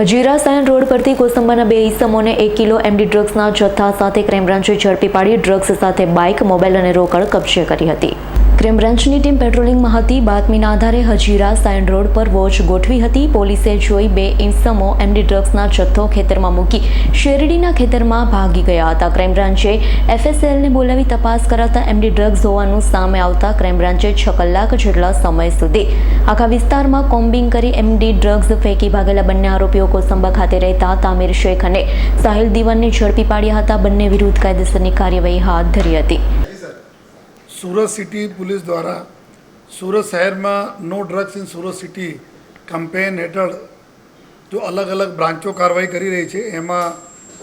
હજીરા સાયન road પરથી કોસંબાના બે ઈસમોને એક કિલો એમડી ડ્રગ્સના જથ્થા સાથે ક્રાઇમ બ્રાન્ચે ઝડપી પાડી ડ્રગ્સ સાથે બાઇક મોબાઈલ અને રોકડ કબજે કરી હતી. ક્રાઇમ બ્રાન્ચની ટીમ પેટ્રોલિંગમાં હતી. બાતમીના આધારે હજીરા સાઇન રોડ પર વોચ ગોઠવી હતી. પોલીસે જોઈ બે ઇસમો એમડી ડ્રગ્સના જથ્થો ખેતરમાં મૂકી શેરડીના ખેતરમાં ભાગી ગયા હતા. ક્રાઇમ બ્રાન્ચે એફએસએલને બોલાવી તપાસ કરાતા એમડી ડ્રગ્સ હોવાનું સામે આવતા ક્રાઇમ બ્રાન્ચે છ કલાક જેટલા સમય સુધી આખા વિસ્તારમાં કોમ્બિંગ કરી એમડી ડ્રગ્સ ફેંકી ભાગેલા બંને આરોપીઓ કોસંબા ખાતે રહેતા તામીર શેખ અને સાહિલ દીવાનને ઝડપી પાડ્યા હતા. બંને વિરુદ્ધ કાયદેસરની કાર્યવાહી હાથ ધરી હતી. સુરત સિટી પોલીસ દ્વારા સુરત શહેરમાં no drugs in Surat city campaign હેઠળ જો અલગ અલગ બ્રાન્ચો કાર્યવાહી કરી રહી છે, એમાં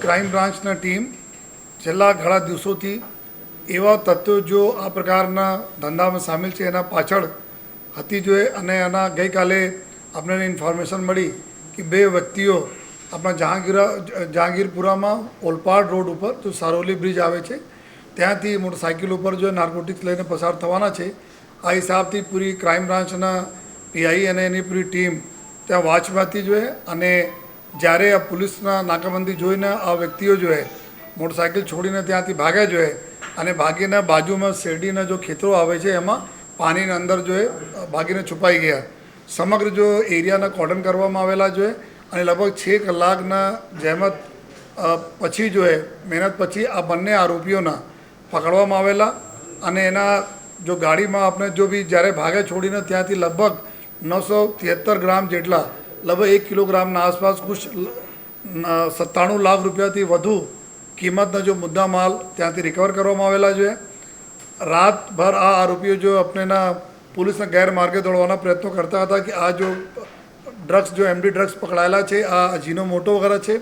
ક્રાઇમ બ્રાન્ચના ટીમ છેલ્લા ઘણા દિવસોથી એવા તત્વો જો આ પ્રકારના ધંધામાં સામેલ છે, એના પાછળ હતી જોઈએ અને એના ગઈકાલે આપણને ઇન્ફોર્મેશન મળી કે બે વ્યક્તિઓ આપણા જહાંગીરા, જહાંગીરપુરામાં ઓલપાડ રોડ ઉપર જો સારોલી બ્રિજ આવે છે. ત્યાંથી મોટરસાઇકલ ઉપર જો નાર્કોટિક્સ લઈને પસાર થવાના છે, આ હિસાબથી પૂરી ક્રાઇમ બ્રાન્ચના પીઆઈ અને એની પૂરી ટીમ ત્યાં વોચમાંથી જોઈએ અને જ્યારે આ પોલીસના નાકાબંધી જોઈને આ વ્યક્તિઓ જોઈએ મોટરસાઇકલ છોડીને ત્યાંથી ભાગ્યા જોઈએ અને ભાગીને બાજુમાં શેરડીના જો ખેતરો આવે છે, એમાં પાણીની અંદર જોઈએ ભાગીને છુપાઈ ગયા. સમગ્ર જો એરિયાના કોર્ડન કરવામાં આવેલા જોઈએ અને લગભગ છ કલાકના જહેમત પછી જોઈએ મહેનત પછી આ બંને આરોપીઓના પકડવામાં આવેલા અને એના જો ગાડીમાં આપણે જો બી જ્યારે ભાગે છોડીને ત્યાંથી લગભગ નવસો ત્રેહત્તર ગ્રામ જેટલા, લગભગ એક કિલોગ્રામના આસપાસ કુછ સત્તાણું લાખ રૂપિયાથી વધુ કિંમતના જો મુદ્દા માલ ત્યાંથી રિકવર કરવામાં આવેલા છે. રાતભર આ આરોપીઓ જો આપણેના પોલીસના ગેરમાર્ગે દોડવાના પ્રયત્નો કરતા હતા કે આ જો ડ્રગ્સ જો એમડી ડ્રગ્સ પકડાયેલા છે, આ જીનો મોટો વગેરે છે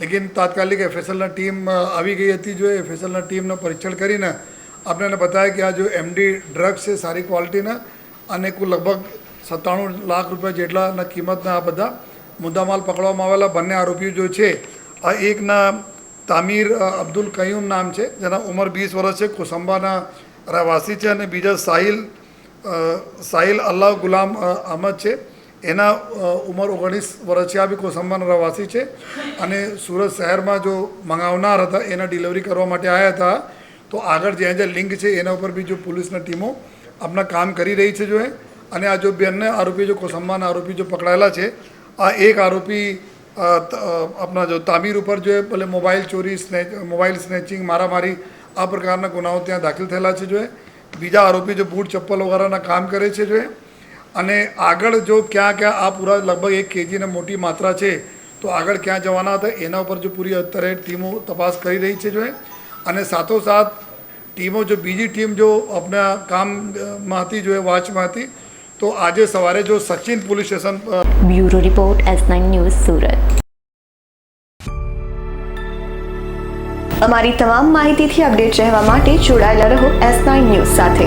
લેકિન તાત્કાલિક એફએસએલના ટીમ આવી ગઈ હતી. જો એફએસએલના ટીમનું પરીક્ષણ કરીને આપણને બતાવ્યા કે આ જો એમડી ડ્રગ્સ છે સારી ક્વોલિટીના અને કુલ લગભગ સત્તાણું લાખ રૂપિયા જેટલાના કિંમતના આ બધા મુદ્દામાલ પકડવામાં આવેલા બંને આરોપીઓ જો છે, આ એકના તામીર અબ્દુલ કયુમ નામ છે, જેના ઉંમર વીસ વર્ષ છે, કોસંબાના રહેવાસી છે અને બીજા સાહિલ સાહિલ અલ્લાહ ગુલામ અહમદ છે. એના ઉંમર ઓગણીસ વર્ષ છે આ બી કોસંબાના રહેવાસી છે. અને સુરત શહેરમાં જો મંગાવનાર હતા, એના ડિલિવરી કરવા માટે આવ્યા હતા, તો આગળ જ્યાં જ્યાં લિંક છે, એના ઉપર બી જો પોલીસના ટીમો આપણા કામ કરી રહી છે જો અને આ જો બંને આરોપી જો કોસંબાના આરોપી જો પકડાયેલા છે, આ એક આરોપી આપણા જો તામીર ઉપર જો ભલે મોબાઈલ ચોરી, સ્નેચ, મોબાઈલ સ્નેચિંગ, મારામારી આ પ્રકારના ગુનાઓ ત્યાં દાખલ થયેલા છે જો બીજા આરોપી જો બૂટ, ચપ્પલ વગેરેના કામ કરે છે જો અને આગળ જો ક્યાં ક્યાં આ પૂરા લગભગ એક કેજીને મોટી માત્રા છે, તો આગળ ક્યાં જવાના હતા, એના ઉપર જો પૂરી અત્યારે ટીમો તપાસ કરી રહી છે જો અને સાથોસાથ ટીમો જો, બીજી ટીમ જો આપણા કામમાં હતી જો એ, વોચમાં હતી, તો આજે સવારે જો Sachin police station bureau report, S nine news, Surat. અમારી તમામ માહિતીથી અપડેટ રહેવા માટે જોડાયેલા રહો એસ નાઇન ન્યૂઝ સાથે.